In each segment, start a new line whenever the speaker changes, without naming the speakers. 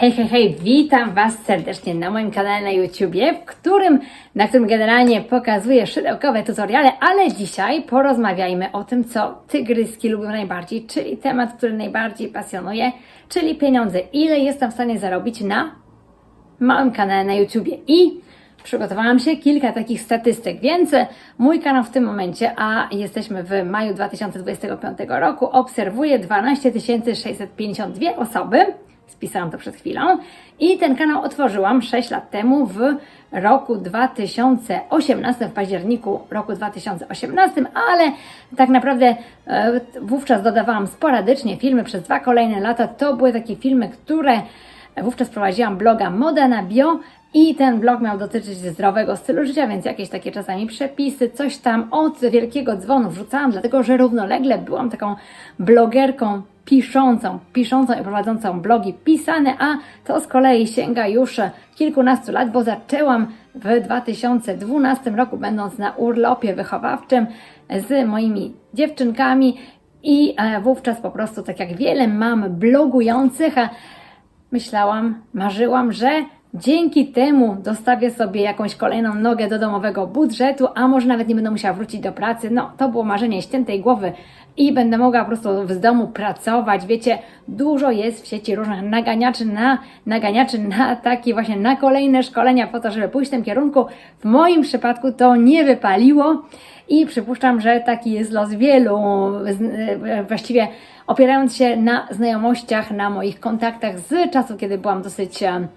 Hej, hej, hej, witam Was serdecznie na moim kanale na YouTubie, w którym, na którym generalnie pokazuję szydełkowe tutoriale, ale dzisiaj porozmawiajmy o tym, co tygryski lubią najbardziej, czyli temat, który najbardziej pasjonuje, czyli pieniądze. Ile jestem w stanie zarobić na małym kanale na YouTubie i przygotowałam się kilka takich statystyk, więc mój kanał w tym momencie, a jesteśmy w maju 2025 roku, obserwuje 12 652 osoby. Spisałam to przed chwilą. I ten kanał otworzyłam 6 lat temu w roku 2018, w październiku roku 2018, ale tak naprawdę e, wówczas dodawałam sporadycznie filmy przez dwa kolejne lata. To były takie filmy, które Wówczas prowadziłam bloga Moda na Bio i ten blog miał dotyczyć zdrowego stylu życia, więc jakieś takie czasami przepisy, coś tam. Od wielkiego dzwonu wrzucałam, dlatego że równolegle byłam taką blogerką piszącą, piszącą i prowadzącą blogi pisane, a to z kolei sięga już kilkunastu lat, bo zaczęłam w 2012 roku, będąc na urlopie wychowawczym z moimi dziewczynkami i e, wówczas po prostu, tak jak wiele mam blogujących, myślałam, marzyłam, że dzięki temu dostawię sobie jakąś kolejną nogę do domowego budżetu, a może nawet nie będę musiała wrócić do pracy. No, to było marzenie ściętej głowy i będę mogła po prostu z domu pracować. Wiecie, dużo jest w sieci różnych naganiaczy na, naganiaczy na takie właśnie na kolejne szkolenia po to, żeby pójść w tym kierunku. W moim przypadku to nie wypaliło i przypuszczam, że taki jest los wielu, właściwie opierając się na znajomościach, na moich kontaktach z czasu, kiedy byłam dosyć e,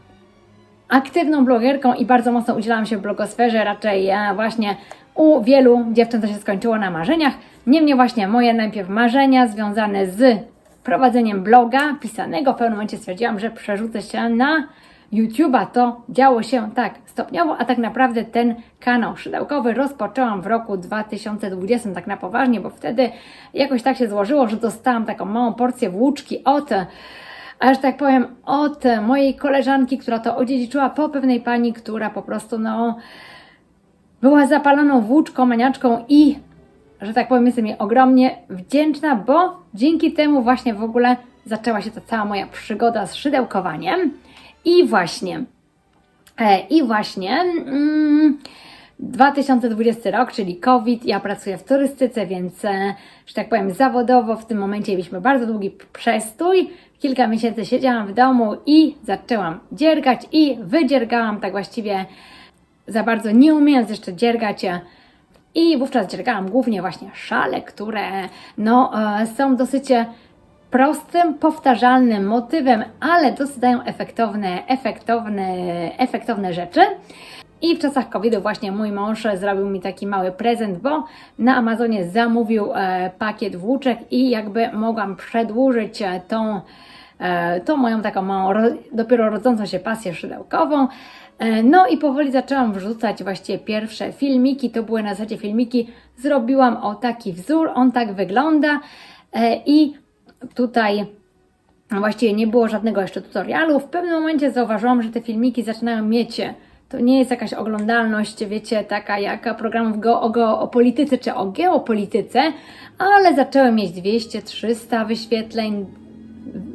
aktywną blogerką i bardzo mocno udzielałam się w blogosferze, raczej e, właśnie u wielu dziewczyn to się skończyło na marzeniach. Niemniej właśnie moje najpierw marzenia związane z prowadzeniem bloga pisanego, w pewnym momencie stwierdziłam, że przerzucę się na YouTube'a. To działo się tak stopniowo, a tak naprawdę ten kanał szydełkowy rozpoczęłam w roku 2020 tak na poważnie, bo wtedy jakoś tak się złożyło, że dostałam taką małą porcję włóczki od a że tak powiem, od mojej koleżanki, która to odziedziczyła po pewnej pani, która po prostu no, była zapaloną włóczką, maniaczką i, że tak powiem, jestem jej ogromnie wdzięczna, bo dzięki temu właśnie w ogóle zaczęła się ta cała moja przygoda z szydełkowaniem. I właśnie, e, i właśnie. Mm, 2020 rok, czyli COVID. Ja pracuję w turystyce, więc, e, że tak powiem, zawodowo w tym momencie mieliśmy bardzo długi przestój. Kilka miesięcy siedziałam w domu i zaczęłam dziergać i wydziergałam tak właściwie za bardzo nie umiejąc jeszcze dziergać. I wówczas dziergałam głównie właśnie szale, które no, e, są dosyć prostym, powtarzalnym motywem, ale dosyć dają efektowne, efektowne, efektowne rzeczy. I w czasach COVID-u właśnie mój mąż zrobił mi taki mały prezent, bo na Amazonie zamówił e, pakiet włóczek i jakby mogłam przedłużyć e, tą, e, tą moją taką małą, ro, dopiero rodzącą się pasję szydełkową. E, No i powoli zaczęłam wrzucać właściwie pierwsze filmiki, to były na zasadzie filmiki, zrobiłam o taki wzór, on tak wygląda e, i tutaj właściwie nie było żadnego jeszcze tutorialu. W pewnym momencie zauważyłam, że te filmiki zaczynają mieć, to nie jest jakaś oglądalność, wiecie, taka jak programów go, o, go, o polityce czy o geopolityce, ale zaczęły mieć 200-300 wyświetleń,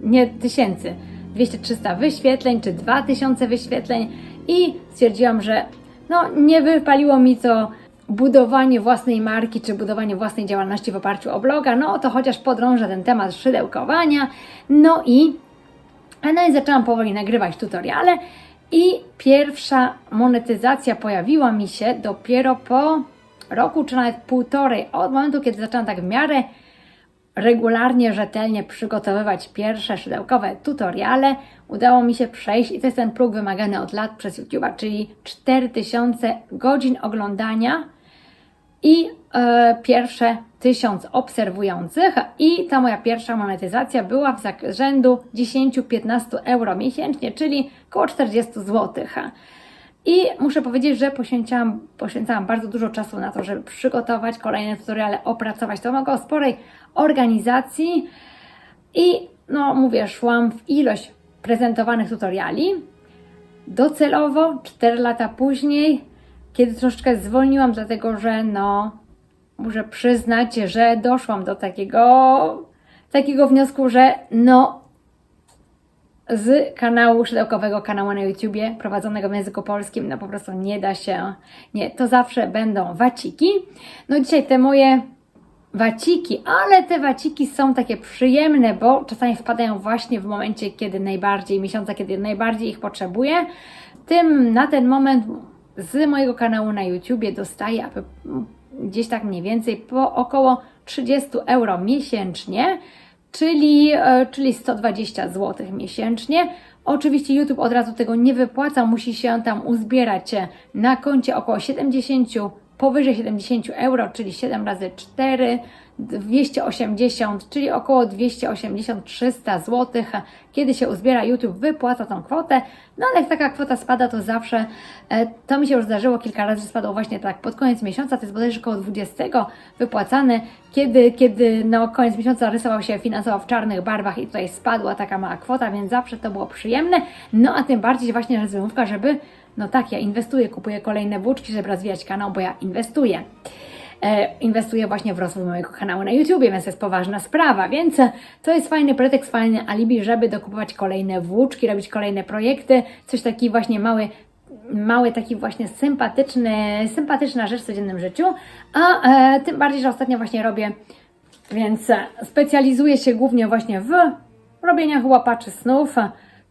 nie tysięcy, 200-300 wyświetleń czy 2000 wyświetleń i stwierdziłam, że no nie wypaliło mi to budowanie własnej marki czy budowanie własnej działalności w oparciu o bloga, no to chociaż podrążę ten temat szydełkowania. No i, no i zaczęłam powoli nagrywać tutoriale i pierwsza monetyzacja pojawiła mi się dopiero po roku czy nawet półtorej od momentu, kiedy zaczęłam tak w miarę regularnie, rzetelnie przygotowywać pierwsze szydełkowe tutoriale, udało mi się przejść i to jest ten próg wymagany od lat przez YouTube'a, czyli 4000 godzin oglądania i e, pierwsze 1000 obserwujących i ta moja pierwsza monetyzacja była w rzędu 10-15 euro miesięcznie, czyli około 40 zł. I muszę powiedzieć, że poświęcałam, poświęcałam bardzo dużo czasu na to, żeby przygotować kolejne tutoriale, opracować. To wymagało sporej organizacji i no mówię, szłam w ilość prezentowanych tutoriali. Docelowo 4 lata później, kiedy troszeczkę zwolniłam, dlatego że no muszę przyznać, że doszłam do takiego, takiego wniosku, że no z kanału szydełkowego, kanału na YouTubie, prowadzonego w języku polskim, no po prostu nie da się, nie, to zawsze będą waciki. No dzisiaj te moje waciki, ale te waciki są takie przyjemne, bo czasami wpadają właśnie w momencie, kiedy najbardziej, miesiąca, kiedy najbardziej ich potrzebuję. Tym na ten moment z mojego kanału na YouTubie dostaję gdzieś tak mniej więcej po około 30 euro miesięcznie, czyli, e, czyli 120 zł miesięcznie. Oczywiście YouTube od razu tego nie wypłaca, musi się tam uzbierać na koncie około 70, powyżej 70 euro, czyli 7 razy 4, 280, czyli około 280-300 zł. Kiedy się uzbiera, YouTube wypłaca tą kwotę. No ale jak taka kwota spada, to zawsze, e, to mi się już zdarzyło kilka razy, że spadło właśnie tak pod koniec miesiąca, to jest bodajże około 20 wypłacane, kiedy, kiedy no koniec miesiąca rysował się finansowo w czarnych barwach i tutaj spadła taka mała kwota, więc zawsze to było przyjemne. No a tym bardziej właśnie rozrywka, żeby, no tak, ja inwestuję, kupuję kolejne włóczki, żeby rozwijać kanał, bo ja inwestuję inwestuję właśnie w rozwój mojego kanału na YouTube, więc to jest poważna sprawa, więc to jest fajny pretekst, fajny alibi, żeby dokupować kolejne włóczki, robić kolejne projekty, coś taki właśnie mały mały, taki właśnie sympatyczny, sympatyczna rzecz w codziennym życiu, a e, tym bardziej, że ostatnio właśnie robię, więc e, specjalizuję się głównie właśnie w robieniach łapaczy snów,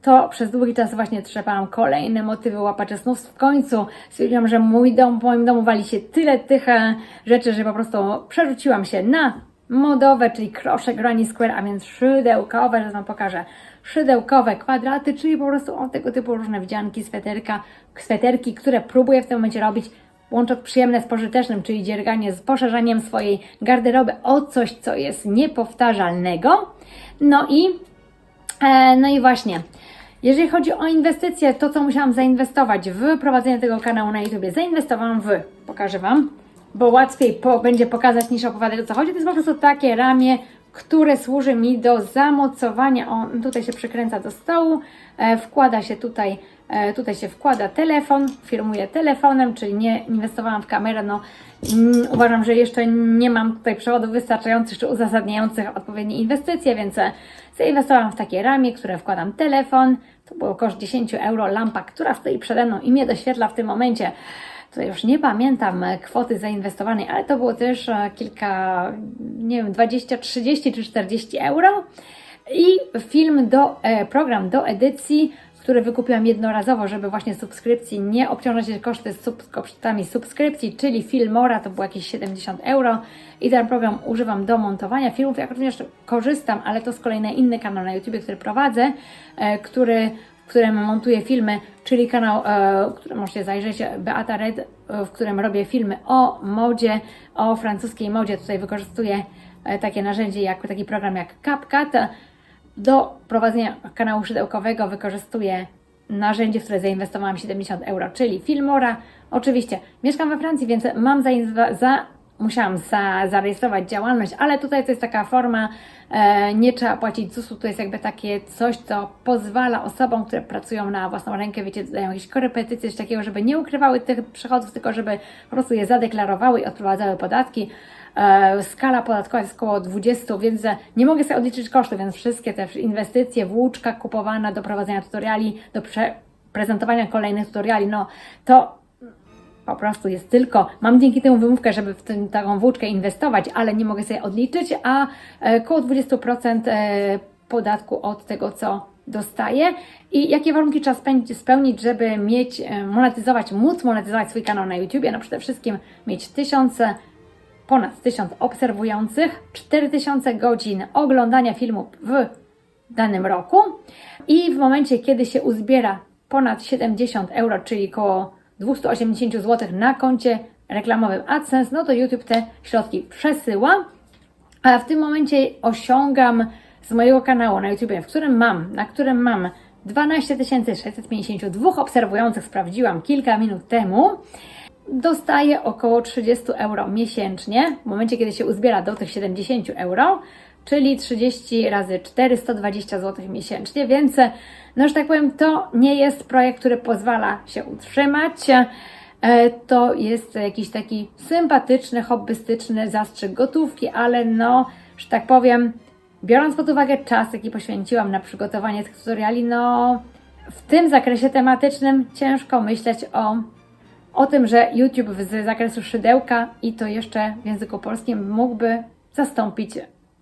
to przez długi czas właśnie trzepałam kolejne motywy łapaczy snów. W końcu stwierdziłam, że mój dom, w moim domu wali się tyle tych e, rzeczy, że po prostu przerzuciłam się na modowe, czyli krosze Granny Square, a więc szydełkowe, że Wam pokażę. Szydełkowe kwadraty, czyli po prostu o tego typu różne wdzianki, sweterka, sweterki, które próbuję w tym momencie robić łącząc przyjemne z pożytecznym, czyli dzierganie z poszerzaniem swojej garderoby o coś, co jest niepowtarzalnego. No i, no i właśnie, jeżeli chodzi o inwestycje, to co musiałam zainwestować w prowadzenie tego kanału na YouTube, zainwestowałam w, pokażę Wam, bo łatwiej po, będzie pokazać niż opowiadać o co chodzi, to jest po prostu takie ramię, które służy mi do zamocowania, o tutaj się przykręca do stołu, e, wkłada się tutaj, e, tutaj się wkłada telefon, filmuję telefonem, czyli nie inwestowałam w kamerę, no mm, uważam, że jeszcze nie mam tutaj przewodów wystarczających czy uzasadniających odpowiednie inwestycje, więc e, zainwestowałam w takie ramię, które wkładam telefon, to było koszt 10 euro, lampa, która stoi przede mną i mnie doświetla w tym momencie. Tutaj już nie pamiętam e, kwoty zainwestowanej, ale to było też e, kilka, nie wiem, 20, 30 czy 40 euro. I film do, e, program do edycji, który wykupiłam jednorazowo, żeby właśnie subskrypcji nie obciążać koszty kosztami subskrypcji, czyli Filmora to było jakieś 70 euro i ten program używam do montowania filmów. Jak również korzystam, ale to z kolei na inny kanał na YouTube, który prowadzę, który w którym montuję filmy, czyli kanał, e, który możecie zajrzeć, Beata Red, w którym robię filmy o modzie, o francuskiej modzie. Tutaj wykorzystuję e, takie narzędzie, jak taki program jak CapCut. Do prowadzenia kanału szydełkowego wykorzystuję narzędzie, w które zainwestowałam 70 euro, czyli Filmora. Oczywiście mieszkam we Francji, więc mam za, za musiałam za, zarejestrować działalność, ale tutaj to jest taka forma, e, nie trzeba płacić ZUS-u, to jest jakby takie coś, co pozwala osobom, które pracują na własną rękę, wiecie, dodają jakieś korepetycje, coś takiego, żeby nie ukrywały tych przychodów, tylko żeby po prostu je zadeklarowały i odprowadzały podatki. E, skala podatkowa jest około 20, więc nie mogę sobie odliczyć kosztów, więc wszystkie te inwestycje, włóczka kupowana do prowadzenia tutoriali, do prze prezentowania kolejnych tutoriali, no to po prostu jest tylko, mam dzięki temu wymówkę, żeby w tym, taką włóczkę inwestować, ale nie mogę sobie odliczyć, a e, około 20% e, podatku od tego, co dostaję i jakie warunki trzeba spełnić, żeby mieć, e, monetyzować, móc monetyzować swój kanał na YouTube. No przede wszystkim mieć tysiące, ponad tysiąc obserwujących, 4000 godzin oglądania filmów w danym roku i w momencie, kiedy się uzbiera ponad 70 euro, czyli około 280 zł na koncie reklamowym AdSense, no to YouTube te środki przesyła. A w tym momencie osiągam z mojego kanału na YouTube, w którym mam, na którym mam 12 652 obserwujących, sprawdziłam kilka minut temu, dostaję około 30 euro miesięcznie, w momencie kiedy się uzbiera do tych 70 euro, czyli 30 razy 420 zł miesięcznie, więc no, że tak powiem, to nie jest projekt, który pozwala się utrzymać. E, to jest jakiś taki sympatyczny, hobbystyczny zastrzyk gotówki, ale no, że tak powiem, biorąc pod uwagę czas, jaki poświęciłam na przygotowanie tych tutoriali, no w tym zakresie tematycznym ciężko myśleć o, o tym, że YouTube z zakresu szydełka i to jeszcze w języku polskim mógłby zastąpić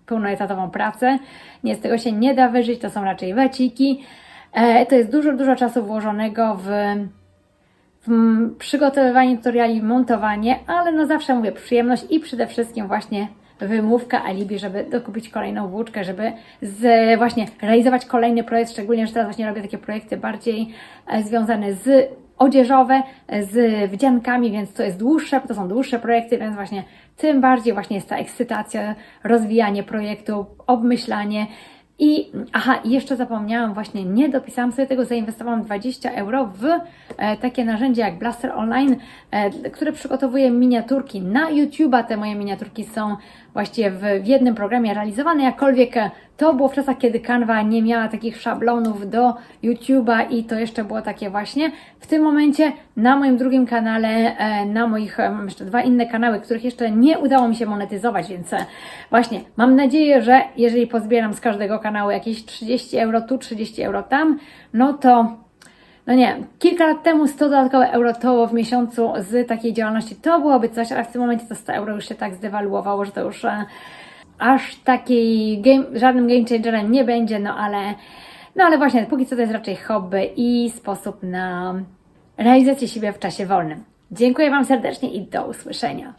pełnoetatową pracę. Nie, z tego się nie da wyżyć, to są raczej weciki. E, to jest dużo, dużo czasu włożonego w, w przygotowywanie tutoriali, montowanie, ale no zawsze mówię przyjemność i przede wszystkim właśnie wymówka, alibi, żeby dokupić kolejną włóczkę, żeby z, właśnie realizować kolejny projekt, szczególnie, że teraz właśnie robię takie projekty bardziej e, związane z odzieżowe, e, z wdziankami, więc to jest dłuższe, to są dłuższe projekty, więc właśnie tym bardziej właśnie jest ta ekscytacja, rozwijanie projektu, obmyślanie i aha, jeszcze zapomniałam, właśnie nie dopisałam sobie tego, zainwestowałam 20 euro w e, takie narzędzie jak Blaster Online, e, które przygotowuje miniaturki na YouTube'a. Te moje miniaturki są właściwie w, w jednym programie realizowane, jakkolwiek e, to było w czasach, kiedy Canva nie miała takich szablonów do YouTube'a i to jeszcze było takie właśnie. W tym momencie na moim drugim kanale, e, na moich e, mam jeszcze dwa inne kanały, których jeszcze nie udało mi się monetyzować, więc e, właśnie mam nadzieję, że jeżeli pozbieram z każdego kanału jakieś 30 euro tu, 30 euro tam, no to no nie, kilka lat temu 100 dodatkowe euro to w miesiącu z takiej działalności. To byłoby coś, ale w tym momencie to 100 euro już się tak zdewaluowało, że to już aż takiej game, żadnym game changerem nie będzie, no ale no ale właśnie, póki co to jest raczej hobby i sposób na realizację siebie w czasie wolnym. Dziękuję Wam serdecznie i do usłyszenia.